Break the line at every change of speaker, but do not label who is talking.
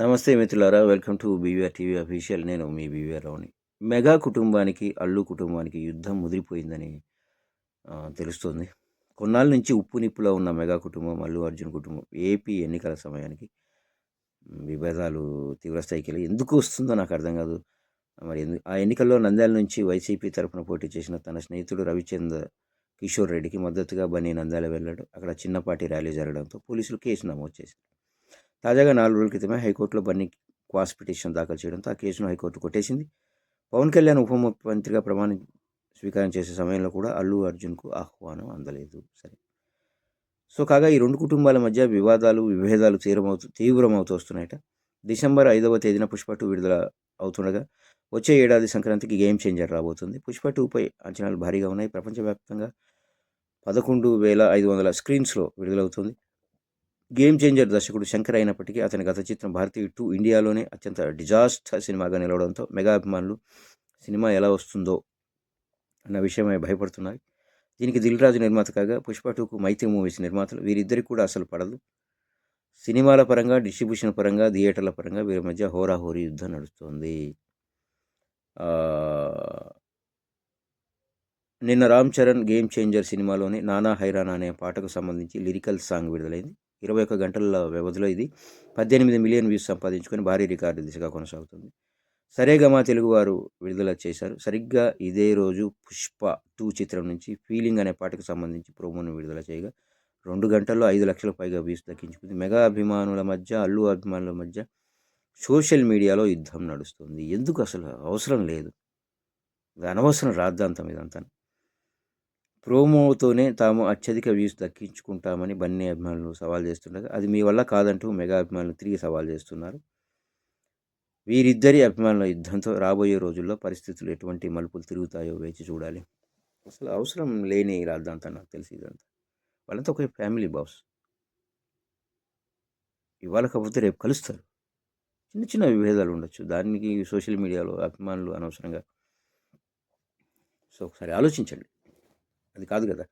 నమస్తే మిత్రులారా welcome to BVR TV official. నేను మీ బీవీఆర్ రావుని మెగా కుటుంబానికి అల్లు కుటుంబానికి యుద్ధం ముదిరిపోయిందని తెలుస్తోంది. కొన్నాళ్ళ నుంచి ఉప్పు నిప్పులో ఉన్న మెగా కుటుంబం అల్లు అర్జున్ కుటుంబం ఏపీ ఎన్నికల సమయానికి విభేదాలు తీవ్రస్థాయికి వెళ్ళి ఎందుకు వస్తుందో నాకు అర్థం కాదు. మరి ఎందుకు ఆ ఎన్నికల్లో నంద్యాల నుంచి వైసీపీ తరఫున పోటీ చేసిన తన స్నేహితుడు రవిచంద్ర కిషోర్ రెడ్డికి మద్దతుగా బన్నీ నంద్యాల వెళ్ళాడు. అక్కడ చిన్నపాటి ర్యాలీ జరగడంతో పోలీసులు కేసు నమోదు చేశారు. తాజాగా నాలుగు రోజుల క్రితమే హైకోర్టులో బన్నీ క్వాస్ పిటిషన్ దాఖలు చేయడంతో ఆ కేసును హైకోర్టు కొట్టేసింది. పవన్ కళ్యాణ్ ఉప ముఖ్యమంత్రిగా ప్రమాణం స్వీకారం చేసే సమయంలో కూడా అల్లు అర్జున్కు ఆహ్వానం అందలేదు. సరే. సో కాగా ఈ రెండు కుటుంబాల మధ్య వివాదాలు విభేదాలు తీవ్రమవుతూ తీవ్రమవుతూ వస్తున్నాయట. డిసెంబర్ ఐదవ తేదీన పుష్ప టూ విడుదల అవుతుండగా వచ్చే ఏడాది సంక్రాంతికి గేమ్ చేంజర్ రాబోతుంది. పుష్ప టూపై అంచనాలు భారీగా ఉన్నాయి. ప్రపంచవ్యాప్తంగా పదకొండు వేల ఐదు వందల స్క్రీన్స్లో విడుదలవుతుంది. గేమ్ చేంజర్ దర్శకుడు శంకర్ అయినప్పటికీ అతని గత చిత్రం భారతీయ టూ ఇండియాలోనే అత్యంత డిజాస్టర్ సినిమాగా నిలవడంతో మెగా అభిమానులు సినిమా ఎలా వస్తుందో అన్న విషయమై భయపడుతున్నారు దీనికి దిల్ రాజు నిర్మాత కాగా పుష్ప టూకు మైత్రి మూవీస్ నిర్మాతలు వీరిద్దరికి కూడా అసలు పడదు. సినిమాల పరంగా డిస్ట్రిబ్యూషన్ పరంగా థియేటర్ల పరంగా వీరి మధ్య హోరాహోరీ యుద్ధం నడుస్తోంది. నిన్న రామ్ చరణ్ గేమ్ చేంజర్ సినిమాలోని నానా హైరానా అనే పాటకు సంబంధించి లిరికల్ సాంగ్ విడుదలైంది. ఇరవై ఒక్క గంటల వ్యవధిలో ఇది పద్దెనిమిది మిలియన్ వ్యూస్ సంపాదించుకొని భారీ రికార్డు దిశగా కొనసాగుతుంది. సరేగమా తెలుగువారు విడుదల చేశారు. సరిగ్గా ఇదే రోజు పుష్ప టూ చిత్రం నుంచి ఫీలింగ్ అనే పాటకు సంబంధించి ప్రోమోను విడుదల చేయగా రెండు గంటల్లో ఐదు లక్షల పైగా వ్యూస్ దక్కించుకుంది. మెగా అభిమానుల మధ్య అల్లు అభిమానుల మధ్య సోషల్ మీడియాలో యుద్ధం నడుస్తుంది. ఎందుకు అసలు అవసరం లేదు? ఇది అనవసరం రాద్ధాంతం ఇదంతా. ప్రోమోతోనే తాము అత్యధిక వ్యూస్ దక్కించుకుంటామని బన్నీ అభిమానులు సవాల్ చేస్తుండగా అది మీ వల్ల కాదంటూ మెగా అభిమానులు తిరిగి సవాల్ చేస్తున్నారు. వీరిద్దరి అభిమానుల యుద్ధంతో రాబోయే రోజుల్లో పరిస్థితులు ఎటువంటి మలుపులు తిరుగుతాయో వేచి చూడాలి. అసలు అవసరం లేని రాద్ధాంతం నాకు తెలిసి ఇదంతా. వాళ్ళంతా ఒక ఫ్యామిలీ బాస్. ఇవాళ కాకపోతే రేపు కలుస్తారు. చిన్న చిన్న విభేదాలు ఉండొచ్చు. దానికి సోషల్ మీడియాలో అభిమానులు అనవసరంగా. సో ఒకసారి ఆలోచించండి. అది కాదు కదా.